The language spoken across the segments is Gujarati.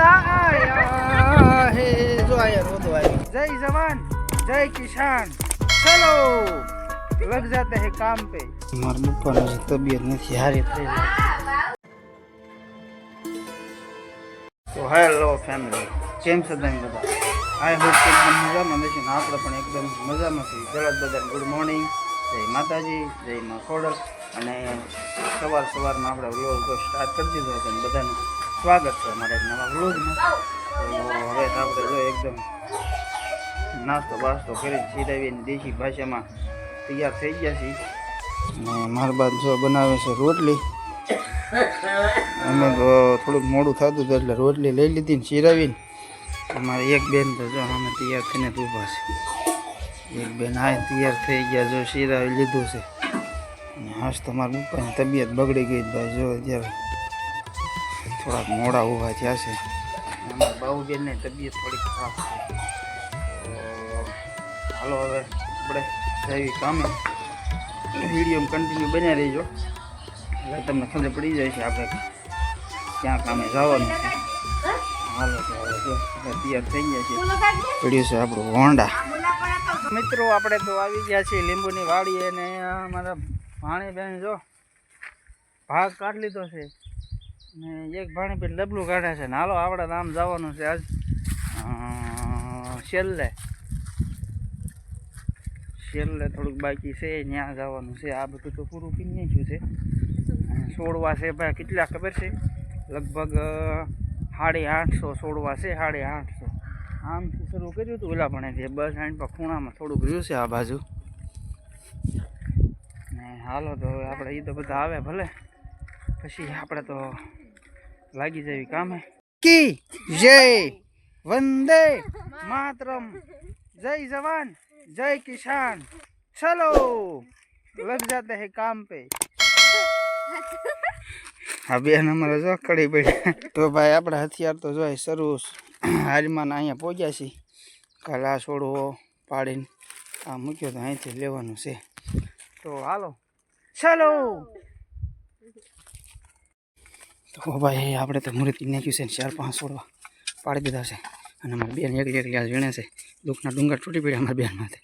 દાદા આયા હે જો આયા રોદો ફેમિલી કેમ છો તમે મજામાં હશે ને આપણે પણ એકદમ મજામાં છીએ. જલદ બધાને ગુડ મોર્નિંગ જય માતાજી, જય મા ખોડક અને સવાર સવારમાં આપણે વ્લોગ સ્ટાર્ટ કરી દીધો છે બધાને બધાનું. સ્વાગત છે અમારા નવા વ્લોગમાં તો હવે આપણે જો એકદમ નાસ્તો બાસ્તો કરી સીધાવીને દેશી ભાષામાં તૈયાર થઈ ગયા છીએ. અને મારા બાદ જો બનાવે છે રોટલી. અમે તો થોડુંક મોડું થતું હતું એટલે રોટલી લઈ લીધી ને ચીરાવીને અમારે એક બેન તો જો અમે તૈયાર થઈને ઊભા છે. એક બેન આ તૈયાર થઈ ગયા જો શીરાવી લીધું છે. હાશ તો મારા પપ્પાની તબિયત બગડી ગઈ ભાઈ જો અત્યારે થોડાક મોડા ઊભા થયા છે. અમારા બાબુબેનની તબિયત થોડીક ખરાબ છે. હાલો હવે આપણે જઈએ કામે. વીડિયો કન્ટિન્યુ બન્યા રહીજો. એટલે તમને ખબર પડી જાય છે આપણે ક્યાં કામે જવાનું છે. હાલો તો હવે તૈયાર થઈ ગયા છે પડ્યું છે આપણું હોન્ડા. મિત્રો, આપણે તો આવી ગયા છીએ લીંબુની વાડી અને અમારા ભાણી બહેન જો ભાગ કાઢી લીધો છે. ને એક ભાણી બેન ડબલું કાઢે છે ને હાલો આપણે આમ જવાનું છે આજ. છેલ્લે. છેલ્લે થોડુંક બાકી છે ત્યાં જવાનું છે. આ બધું તો પૂરું પી નાખ્યું છે. છોડવા છે ભાઈ, કેટલા ખબર છે? લગભગ સાડી આઠસો છોડવા છે, સાડી આઠસો. આમથી શરૂ કર્યું હતું ઓલા પણ છે બસ આઈન પર ખૂણામાં થોડુંક રહ્યું છે આ બાજુ. ને હાલો તો આપણે એ તો બધા આવે ભલે. પછી આપણે તો લાગી જવી કામે. કી? જય વંદે માતરમ. જય જવાન જય કિસાન. ચલો. લગ જાતે હે કામ પે. હા બેન અમારે જો કડી પડી તો ભાઈ આપણા હથિયાર તો જોઈએ શરૂ હારીમાં અહીંયા પહોંચ્યા છીએ. કાલે આ છોડવો પાડીને આ મૂક્યો તો અહીંથી લેવાનું છે. તો હાલો. ચાલો. તો ભાઈ આપણે તો મૂર્તિ નાખ્યું છે ચાર પાંચ છોડવા પાડી દીધા છે. અને અમારી બેન એકલી એકલી આ વીણે છે. દુઃખના ડુંગર તૂટી પડ્યા અમારી માથે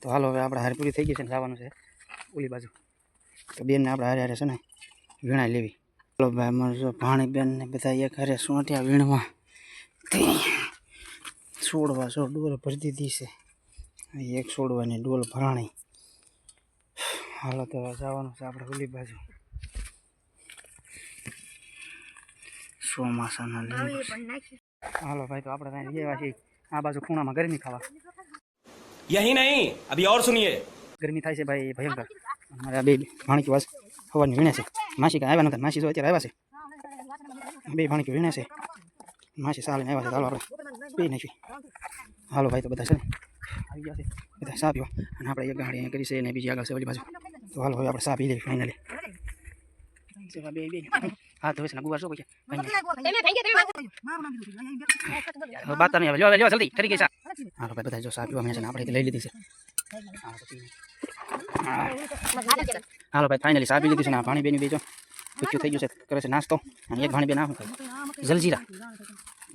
તો હાલો હવે આપણે હારી પૂરી થઈ ગઈ છે ને જવાનું છે ઓલી બાજુ. તો બેનને આપણે હારે હારે છે ને વીણાઈ લેવી. ચાલો ભાઈ, અમારું ભાણી બેન ને બધા એક હારે સોંટ્યા વીણવા છોડવા છો ડોલ ભરી દીધી છે. એક છોડવાની ડોલ ભરાણી. હાલો તો જવાનું છે આપણે ઓલી બાજુ. ચોમાસાના લીધે હાલો ભાઈ તો આપણે ત્યાં ગયા છીએ. આ બાજુ ખૂણામાં ગરમી ખાવા. યહી નહીં અભી ઓર સુનિયે ગરમી થાય છે ભાઈ ભયંકર. અમારે બે ભાણકી વાસ હવાની વીણે છે. માસી કાંઈ આવ્યા નથી માસી જો અત્યારે આવ્યા છે. બે ભાણકી વીણે છે. માસી સાલીને આવ્યા છે ચાલો આપણે પી નાખી હાલો ભાઈ તો બધા છે આવી ગયા છે. બધા સાપ્યો અને આપણે એક ગાડી અહીંયા કરી છે અને બીજી આગળ છે ઓલી બાજુ. તો હાલો હવે આપણે ચા પી લઈએ ફાઇનલી બે બે. હા તો ને ગુવાર શું કહે હવે બાતા નહીં આવે. લ્યો લ્યો જલ્દી કરી ગઈ ચા. હાલો ભાઈ બધા જો ચા પીવા મેં છે ને આપણે લઈ લીધી છે. હા. હાલો ભાઈ ફાઇનલી ચા પી લીધી છે ને આ ભાણી બેની બીજો ભૂખ્યું થઈ ગયું છે કરે છે નાસ્તો. અને એક ભાણી બેન નામ ખાય જલજીરા.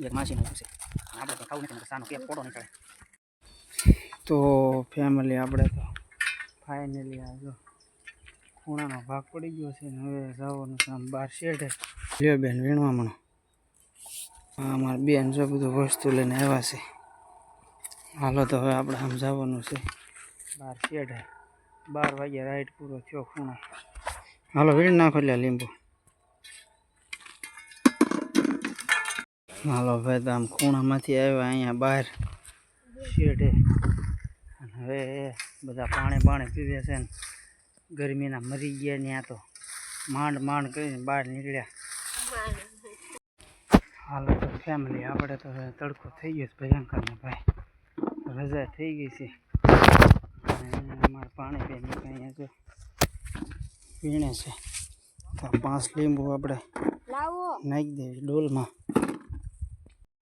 એક માસી નાખ્યું છે. આપણે તો ખાવું નથી સાનો કેક પોડો નીકળે. તો ફેમિલી આપણે તો ફાઇનલી આ જો ખૂણાનો ભાગ પડી ગયો છે હવે જવાનું છે આમ બાર શેઠે લ્યો બેન, વીણવા મણો હા મારા બેન જો બધું વસ્તુ લઈને આવ્યા છે. હાલો તો હવે આપણે આમ જવાનું છે. બાર શેઠે બાર વાગ્યા રાઈટ પૂરો થયો ખૂણો. હાલો, વીણ નાખો લે લીંબુ. હાલો ભાઈ તો આમ ખૂણામાંથી આવ્યા અહીંયા બહાર શેઠે હવે બધા પાણી પાણી પીવે છે ને. ગરમીના મરી ગયા ત્યાં તો માંડ માંડ કરીને બહાર નીકળ્યા. હાલો તો ફેમિલી આપણે તો તડકો થઈ ગયો છે ભયંકર ને ભાઈ. રજા થઈ ગઈ છે. અમારે પાણી પીને અહીંયા જો પીણે છે. તો પાંચ લીંબુ આપણે નાખી દેવી ડોલમાં.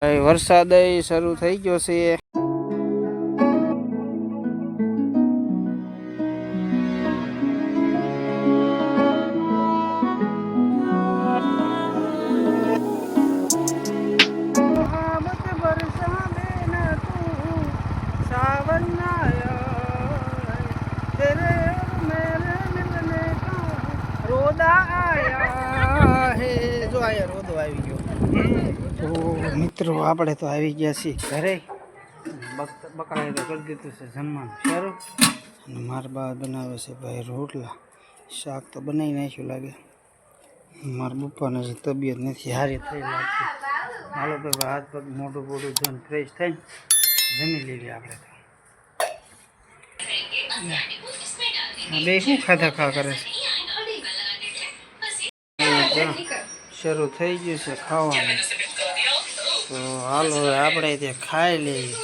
ભાઈ વરસાદ શરૂ થઈ ગયો છે. મિત્રો આપણે તો આવી ગયા છીએ ઘરે. બકરાએ તો કરી દીધું છે જમવાનું. સારું અને મારા બા બનાવે છે ભાઈ રોટલા. શાક તો બનાવી નાખ્યું લાગે. મારા બપ્પાને જે તબિયત નથી સારી થઈ લાગતી. હાલો ભાઈ હાથ પગ મોટું મોટું ધોઈને ફ્રેશ થઈ જમી લેવી આપણે તો. બે ખાધા ખા કરે છે? શરૂ થઈ ગયું છે ખાવાનું. તો હાલ, હવે આપણે ત્યાં ખાઈ લઈએ.